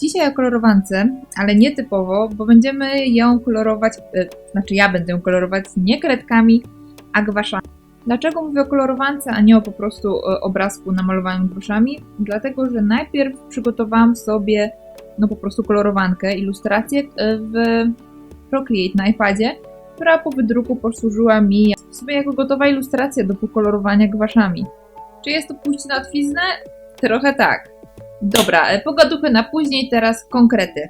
Dzisiaj o kolorowance, ale nie typowo, bo będziemy ją kolorować, e, znaczy ja będę ją kolorować nie kredkami, a gwaszami. Dlaczego mówię o kolorowance, a nie o po prostu e, obrazku namalowanym gwaszami? Dlatego, że najpierw przygotowałam sobie no po prostu kolorowankę, ilustrację e, w Procreate na iPadzie, która po wydruku posłużyła mi w sumie jako gotowa ilustracja do pokolorowania gwaszami. Czy jest to pójście na łatwiznę? Trochę tak. Dobra, e, pogaduchy na później, teraz konkrety.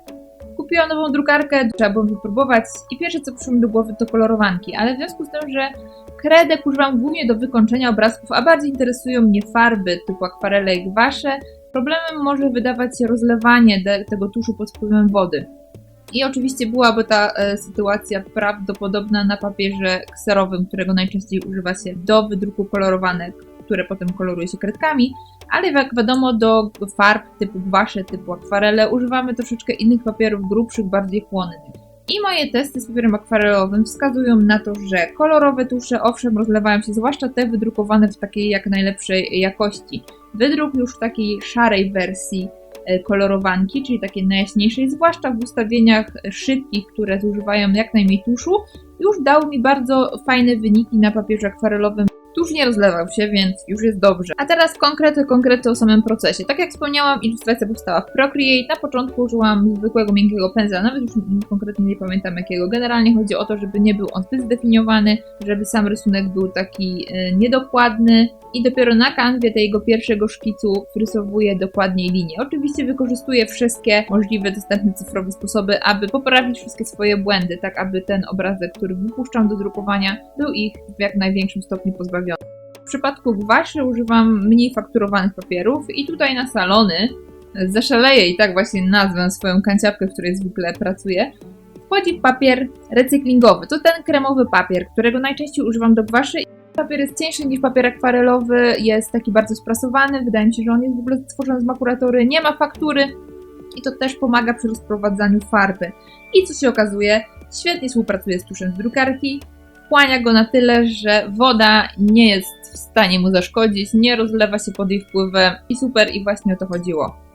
Kupiłam nową drukarkę, trzeba było wypróbować i pierwsze co przyszło mi do głowy to kolorowanki, ale w związku z tym, że kredek używam głównie do wykończenia obrazków, a bardziej interesują mnie farby typu akwarele i gwasze, problemem może wydawać się rozlewanie tego tuszu pod wpływem wody. I oczywiście byłaby ta e, sytuacja prawdopodobna na papierze kserowym, którego najczęściej używa się do wydruku kolorowanek, które potem koloruje się kredkami, ale jak wiadomo do farb typu gwasze, typu akwarele używamy troszeczkę innych papierów grubszych, bardziej chłonnych. I moje testy z papierem akwarelowym wskazują na to, że kolorowe tusze owszem rozlewają się, zwłaszcza te wydrukowane w takiej jak najlepszej jakości. Wydruk już w takiej szarej wersji e, kolorowanki, czyli takiej najjaśniejszej, zwłaszcza w ustawieniach szybkich, które zużywają jak najmniej tuszu, już dał mi bardzo fajne wyniki na papierze akwarelowym. Tuż nie rozlewał się, więc już jest dobrze. A teraz konkrety, konkrety o samym procesie. Tak jak wspomniałam, ilustracja powstała w Procreate. Na początku użyłam zwykłego miękkiego pędzla, nawet już konkretnie nie pamiętam jakiego. Generalnie chodzi o to, żeby nie był on zbyt zdefiniowany, żeby sam rysunek był taki e, niedokładny i dopiero na kanwie tego pierwszego szkicu wrysowuję dokładniej linię. Oczywiście wykorzystuję wszystkie możliwe dostępne cyfrowe sposoby, aby poprawić wszystkie swoje błędy, tak aby ten obrazek, który wypuszczam do drukowania, był ich w jak największym stopniu pozbawiony. W przypadku gwaszy używam mniej fakturowanych papierów i tutaj na salony zaszaleję i tak właśnie nazwę swoją kanciapkę, w której zwykle pracuję. Wchodzi papier recyklingowy. To ten kremowy papier, którego najczęściej używam do gwaszy. Papier jest cieńszy niż papier akwarelowy, jest taki bardzo sprasowany. Wydaje mi się, że on jest w ogóle stworzony z makulatury, nie ma faktury i to też pomaga przy rozprowadzaniu farby. I co się okazuje, świetnie współpracuje z tuszem z drukarki, wchłania go na tyle, że woda nie jest w stanie mu zaszkodzić, nie rozlewa się pod jej wpływem i super, i właśnie o to chodziło.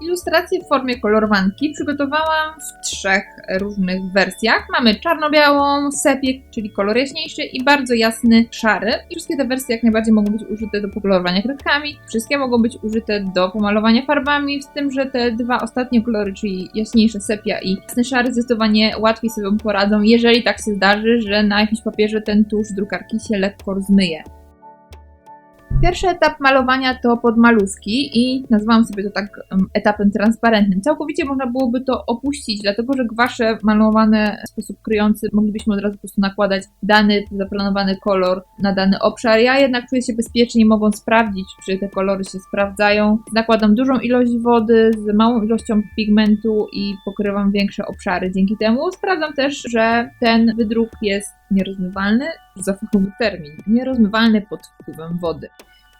Ilustrację w formie kolorowanki przygotowałam w trzech różnych wersjach. Mamy czarno-białą, sepię, czyli kolor jaśniejszy i bardzo jasny, szary. I wszystkie te wersje jak najbardziej mogą być użyte do pokolorowania kredkami. Wszystkie mogą być użyte do pomalowania farbami, z tym, że te dwa ostatnie kolory, czyli jaśniejsze sepia i jasny szary zdecydowanie łatwiej sobie poradzą, jeżeli tak się zdarzy, że na jakimś papierze ten tusz drukarki się lekko rozmyje. Pierwszy etap malowania to podmalówki i nazwałam sobie to tak etapem transparentnym. Całkowicie można byłoby to opuścić, dlatego że gwasze malowane w sposób kryjący moglibyśmy od razu po prostu nakładać dany zaplanowany kolor na dany obszar. Ja jednak czuję się bezpiecznie, mogąc sprawdzić, czy te kolory się sprawdzają. Nakładam dużą ilość wody z małą ilością pigmentu i pokrywam większe obszary. Dzięki temu sprawdzam też, że ten wydruk jest nierozmywalny, za fachowy termin, nierozmywalny pod wpływem wody.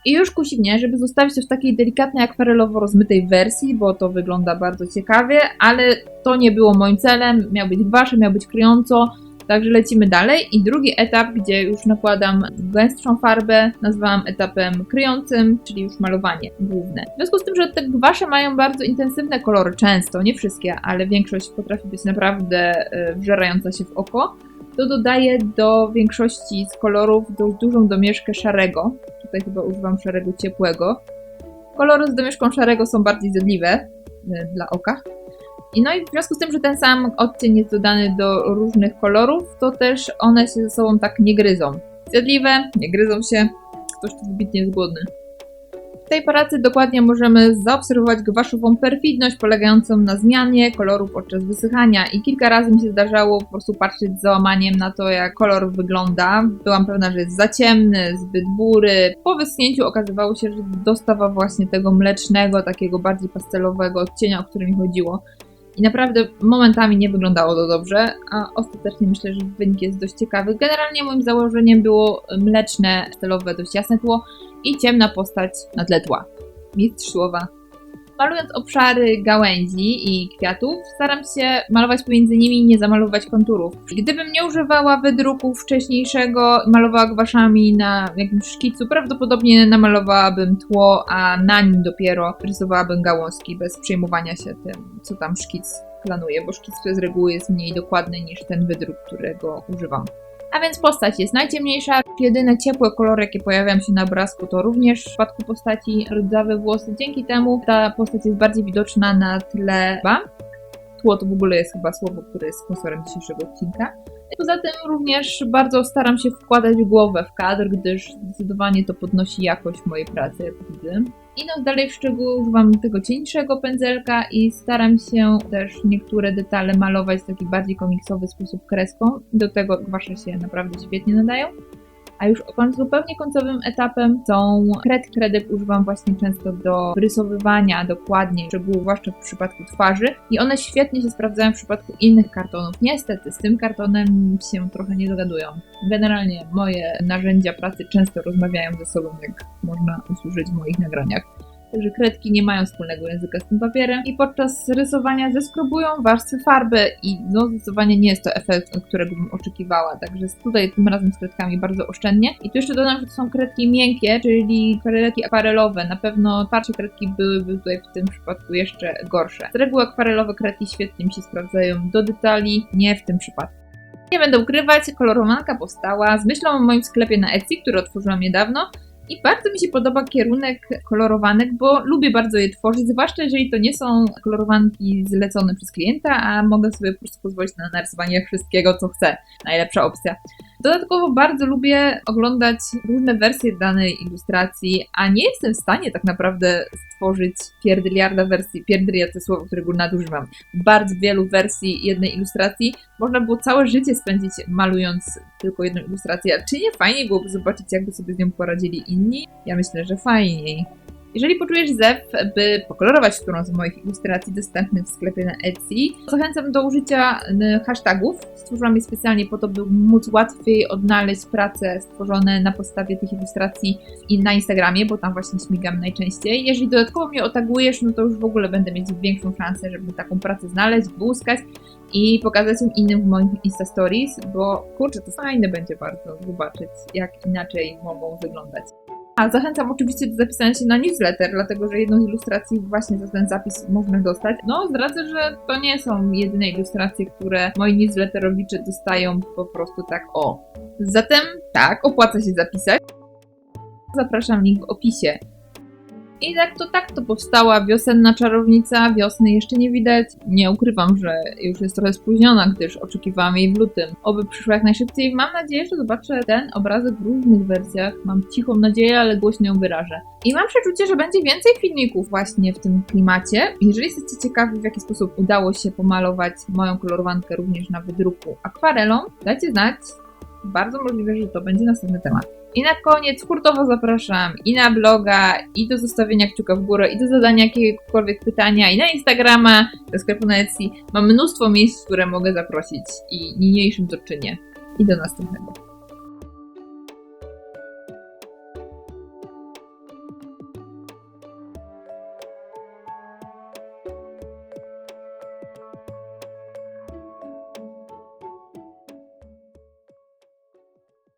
I już kusi mnie, żeby zostawić to w takiej delikatnej akwarelowo rozmytej wersji, bo to wygląda bardzo ciekawie, ale to nie było moim celem. Miał być gwasze, miał być kryjąco, także lecimy dalej. I drugi etap, gdzie już nakładam gęstszą farbę, nazwałam etapem kryjącym, czyli już malowanie główne. W związku z tym, że te gwasze mają bardzo intensywne kolory, często, nie wszystkie, ale większość potrafi być naprawdę e, wżerająca się w oko, to dodaję do większości z kolorów dużą domieszkę szarego. Tutaj chyba używam szarego ciepłego. Kolory z domieszką szarego są bardziej zjadliwe y, dla oka. I no i w związku z tym, że ten sam odcień jest dodany do różnych kolorów, to też one się ze sobą tak nie gryzą. Zjadliwe, nie gryzą się, ktoś tu wybitnie jest głodny. W tej pracy dokładnie możemy zaobserwować gwaszową perfidność polegającą na zmianie koloru podczas wysychania i kilka razy mi się zdarzało po prostu patrzeć z załamaniem na to, jak kolor wygląda. Byłam pewna, że jest za ciemny, zbyt bury. Po wyschnięciu okazywało się, że dostawa właśnie tego mlecznego, takiego bardziej pastelowego odcienia, o który mi chodziło. I naprawdę momentami nie wyglądało to dobrze, a ostatecznie myślę, że wynik jest dość ciekawy. Generalnie moim założeniem było mleczne, stylowe, dość jasne tło i ciemna postać na tle tła. Mistrz słowa. Malując obszary gałęzi i kwiatów, staram się malować pomiędzy nimi i nie zamalować konturów. Gdybym nie używała wydruku wcześniejszego i malowała gwaszami na jakimś szkicu, prawdopodobnie namalowałabym tło, a na nim dopiero rysowałabym gałązki bez przejmowania się tym, co tam szkic planuje, bo szkic z reguły jest mniej dokładny niż ten wydruk, którego używam. A więc postać jest najciemniejsza. Jedyne ciepłe kolory, jakie pojawiają się na obrazku, to również w przypadku postaci rdzawe włosy. Dzięki temu ta postać jest bardziej widoczna na tle ba. Tło to w ogóle jest chyba słowo, które jest sponsorem dzisiejszego odcinka. Poza tym również bardzo staram się wkładać głowę w kadr, gdyż zdecydowanie to podnosi jakość mojej pracy, jak widzę. Idąc dalej w szczegóły, używam tego cieńszego pędzelka i staram się też niektóre detale malować w taki bardziej komiksowy sposób kreską. Do tego gwasze się naprawdę świetnie nadają. A już zupełnie końcowym etapem są kredki. Kredek używam właśnie często do rysowywania dokładnie szczegółów, zwłaszcza w przypadku twarzy. I one świetnie się sprawdzają w przypadku innych kartonów. Niestety, z tym kartonem się trochę nie dogadują. Generalnie moje narzędzia pracy często rozmawiają ze sobą, jak można usłyszeć w moich nagraniach. Także kredki nie mają wspólnego języka z tym papierem i podczas rysowania zeskrobują warstwy farby i no zdecydowanie nie jest to efekt, którego bym oczekiwała. Także tutaj tym razem z kredkami bardzo oszczędnie. I tu jeszcze dodam, że to są kredki miękkie, czyli kredki akwarelowe. Na pewno twardsze kredki byłyby tutaj w tym przypadku jeszcze gorsze. Z reguły akwarelowe kredki świetnie mi się sprawdzają do detali, nie w tym przypadku. Nie będę ukrywać, kolorowanka powstała z myślą o moim sklepie na Etsy, który otworzyłam niedawno. I bardzo mi się podoba kierunek kolorowanek, bo lubię bardzo je tworzyć, zwłaszcza jeżeli to nie są kolorowanki zlecone przez klienta, a mogę sobie po prostu pozwolić na narysowanie wszystkiego, co chcę. Najlepsza opcja. Dodatkowo bardzo lubię oglądać różne wersje danej ilustracji, a nie jestem w stanie tak naprawdę stworzyć pierdyliarda wersji. Pierdyliard to słowo, którego nadużywam. Bardzo wielu wersji jednej ilustracji. Można było całe życie spędzić malując tylko jedną ilustrację. Czy nie fajniej byłoby zobaczyć, jakby sobie z nią poradzili inni? Ja myślę, że fajniej. Jeżeli poczujesz zew, by pokolorować którąś z moich ilustracji dostępnych w sklepie na Etsy, zachęcam do użycia hashtagów. Stworzyłam je specjalnie po to, by móc łatwiej odnaleźć prace stworzone na podstawie tych ilustracji na Instagramie, bo tam właśnie śmigam najczęściej. Jeżeli dodatkowo mnie otagujesz, no to już w ogóle będę mieć większą szansę, żeby taką pracę znaleźć, wyłuskać i pokazać ją innym w moich Insta Stories, bo kurczę, to fajne będzie bardzo zobaczyć, jak inaczej mogą wyglądać. A zachęcam oczywiście do zapisania się na newsletter, dlatego że jedną z ilustracji właśnie za ten zapis można dostać. No, zdradzę, że to nie są jedyne ilustracje, które moi newsletterowicze dostają po prostu tak o. Zatem tak, opłaca się zapisać. Zapraszam link w opisie. I tak to tak to powstała wiosenna czarownica. Wiosny jeszcze nie widać. Nie ukrywam, że już jest trochę spóźniona, gdyż oczekiwałam jej w lutym. Oby przyszła jak najszybciej. Mam nadzieję, że zobaczę ten obrazek w różnych wersjach. Mam cichą nadzieję, ale głośno ją wyrażę. I mam przeczucie, że będzie więcej filmików właśnie w tym klimacie. Jeżeli jesteście ciekawi, w jaki sposób udało się pomalować moją kolorowankę również na wydruku akwarelą, dajcie znać. Bardzo możliwe, że to będzie następny temat. I na koniec hurtowo zapraszam i na bloga, i do zostawienia kciuka w górę, i do zadania jakiegokolwiek pytania, i na Instagrama, do sklepu na Etsy. Mam mnóstwo miejsc, które mogę zaprosić i niniejszym to czynię. I do następnego.